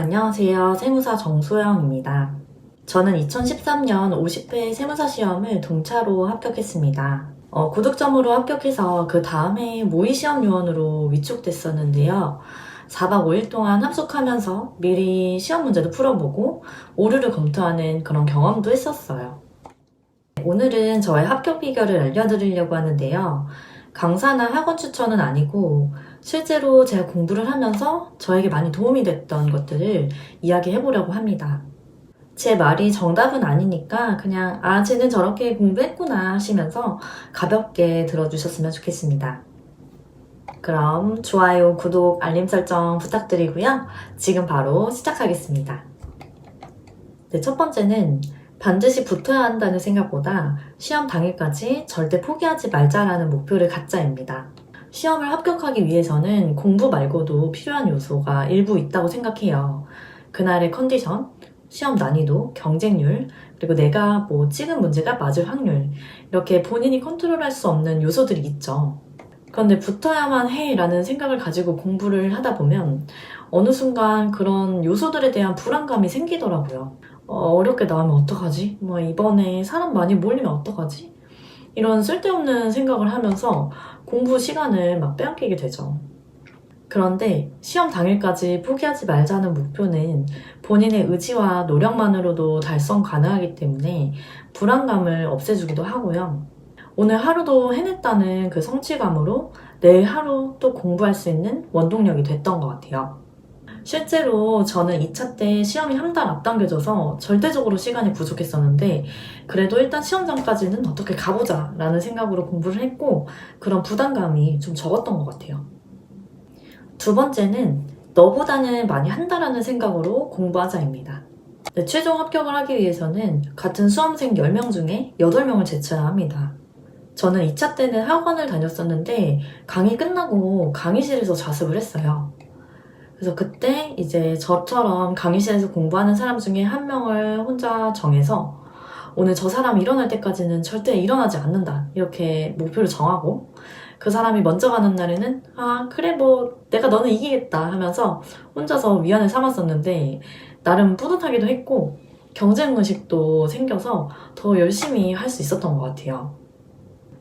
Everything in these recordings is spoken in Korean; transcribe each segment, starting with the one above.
안녕하세요. 세무사 정소영입니다. 저는 2013년 50회 세무사 시험을 동차로 합격했습니다. 어, 고득점으로 합격해서 그 다음에 모의시험 요원으로 위촉됐었는데요. 4박 5일 동안 합숙하면서 미리 시험 문제도 풀어보고 오류를 검토하는 그런 경험도 했었어요. 오늘은 저의 합격 비결을 알려드리려고 하는데요. 강사나 학원 추천은 아니고 실제로 제가 공부를 하면서 저에게 많이 도움이 됐던 것들을 이야기해 보려고 합니다. 제 말이 정답은 아니니까 그냥 아, 쟤는 저렇게 공부했구나 하시면서 가볍게 들어주셨으면 좋겠습니다. 그럼 좋아요, 구독, 알림 설정 부탁드리고요. 지금 바로 시작하겠습니다. 네, 첫 번째는 반드시 붙어야 한다는 생각보다 시험 당일까지 절대 포기하지 말자라는 목표를 갖자입니다. 시험을 합격하기 위해서는 공부 말고도 필요한 요소가 일부 있다고 생각해요. 그날의 컨디션, 시험 난이도, 경쟁률, 그리고 내가 뭐 찍은 문제가 맞을 확률, 이렇게 본인이 컨트롤할 수 없는 요소들이 있죠. 그런데 붙어야만 해라는 생각을 가지고 공부를 하다 보면 어느 순간 그런 요소들에 대한 불안감이 생기더라고요. 어, 어렵게 나오면 어떡하지? 뭐 이번에 사람 많이 몰리면 어떡하지? 이런 쓸데없는 생각을 하면서 공부 시간을 막 빼앗기게 되죠. 그런데 시험 당일까지 포기하지 말자는 목표는 본인의 의지와 노력만으로도 달성 가능하기 때문에 불안감을 없애주기도 하고요. 오늘 하루도 해냈다는 그 성취감으로 내일 하루 또 공부할 수 있는 원동력이 됐던 것 같아요. 실제로 저는 2차 때 시험이 한 달 앞당겨져서 절대적으로 시간이 부족했었는데 그래도 일단 시험장까지는 어떻게 가보자 라는 생각으로 공부를 했고 그런 부담감이 좀 적었던 것 같아요. 두 번째는 너보다는 많이 한다라는 생각으로 공부하자입니다. 네, 최종 합격을 하기 위해서는 같은 수험생 10명 중에 8명을 제쳐야 합니다. 저는 2차 때는 학원을 다녔었는데 강의 끝나고 강의실에서 자습을 했어요. 그래서 그때 이제 저처럼 강의실에서 공부하는 사람 중에 한 명을 혼자 정해서 오늘 저 사람이 일어날 때까지는 절대 일어나지 않는다. 이렇게 목표를 정하고 그 사람이 먼저 가는 날에는 아, 그래, 뭐, 내가 너는 이기겠다 하면서 혼자서 위안을 삼았었는데 나름 뿌듯하기도 했고 경쟁 의식도 생겨서 더 열심히 할 수 있었던 것 같아요.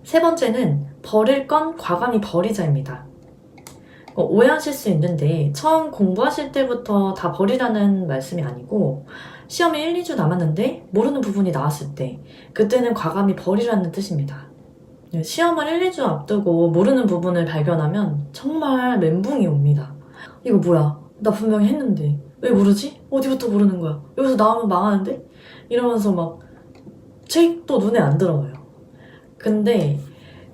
세 번째는 버릴 건 과감히 버리자입니다. 어, 오해하실 수 있는데 처음 공부하실 때부터 다 버리라는 말씀이 아니고 시험이 1, 2주 남았는데 모르는 부분이 나왔을 때 그때는 과감히 버리라는 뜻입니다. 네, 시험을 1, 2주 앞두고 모르는 부분을 발견하면 정말 멘붕이 옵니다. 이거 뭐야? 나 분명히 했는데 왜 모르지? 어디부터 모르는 거야? 여기서 나오면 망하는데? 이러면서 막 책도 눈에 안 들어와요. 근데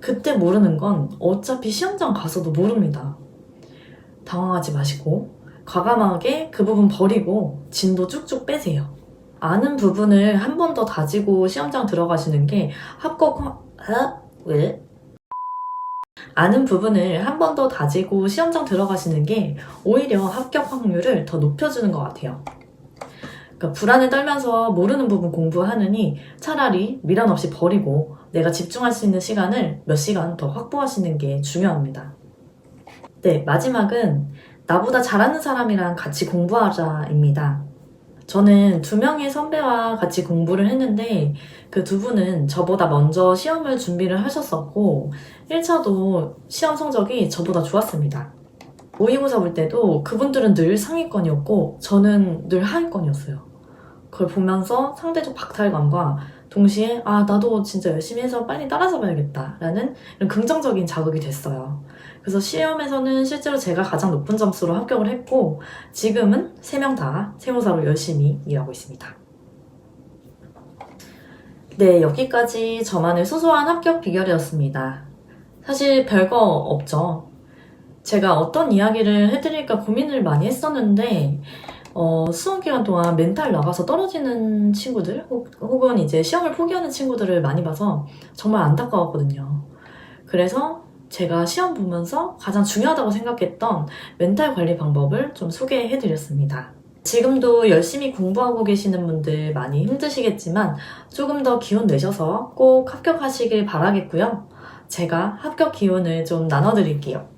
그때 모르는 건 어차피 시험장 가서도 모릅니다. 당황하지 마시고 과감하게 그 부분 버리고 진도 쭉쭉 빼세요. 아는 부분을 한 번 더 다지고 시험장 들어가시는 게 합격 확... 아? 왜? 아는 부분을 한 번 더 다지고 시험장 들어가시는 게 오히려 합격 확률을 더 높여주는 것 같아요. 그러니까 불안에 떨면서 모르는 부분 공부하느니 차라리 미련 없이 버리고 내가 집중할 수 있는 시간을 몇 시간 더 확보하시는 게 중요합니다. 네, 마지막은 나보다 잘하는 사람이랑 같이 공부하자입니다. 저는 두 명의 선배와 같이 공부를 했는데 그 두 분은 저보다 먼저 시험을 준비를 하셨었고 1차도 시험 성적이 저보다 좋았습니다. 모의고사 볼 때도 그분들은 늘 상위권이었고 저는 늘 하위권이었어요. 그걸 보면서 상대적 박탈감과 동시에 아 나도 진짜 열심히 해서 빨리 따라잡아야겠다 라는 이런 긍정적인 자극이 됐어요. 그래서 시험에서는 실제로 제가 가장 높은 점수로 합격을 했고 지금은 세명다 세무사로 열심히 일하고 있습니다. 네 여기까지 저만의 소소한 합격 비결이었습니다. 사실 별거 없죠. 제가 어떤 이야기를 해드릴까 고민을 많이 했었는데 어, 수험 기간 동안 멘탈 나가서 떨어지는 친구들 혹, 혹은 이제 시험을 포기하는 친구들을 많이 봐서 정말 안타까웠거든요. 그래서 제가 시험 보면서 가장 중요하다고 생각했던 멘탈 관리 방법을 좀 소개해 드렸습니다. 지금도 열심히 공부하고 계시는 분들 많이 힘드시겠지만 조금 더 기운 내셔서 꼭 합격하시길 바라겠고요. 제가 합격 기운을 좀 나눠드릴게요.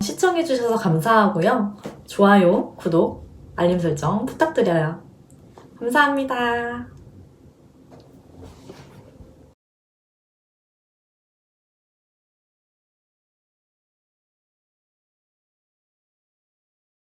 시청해주셔서 감사하고요. 좋아요, 구독, 알림 설정 부탁드려요. 감사합니다.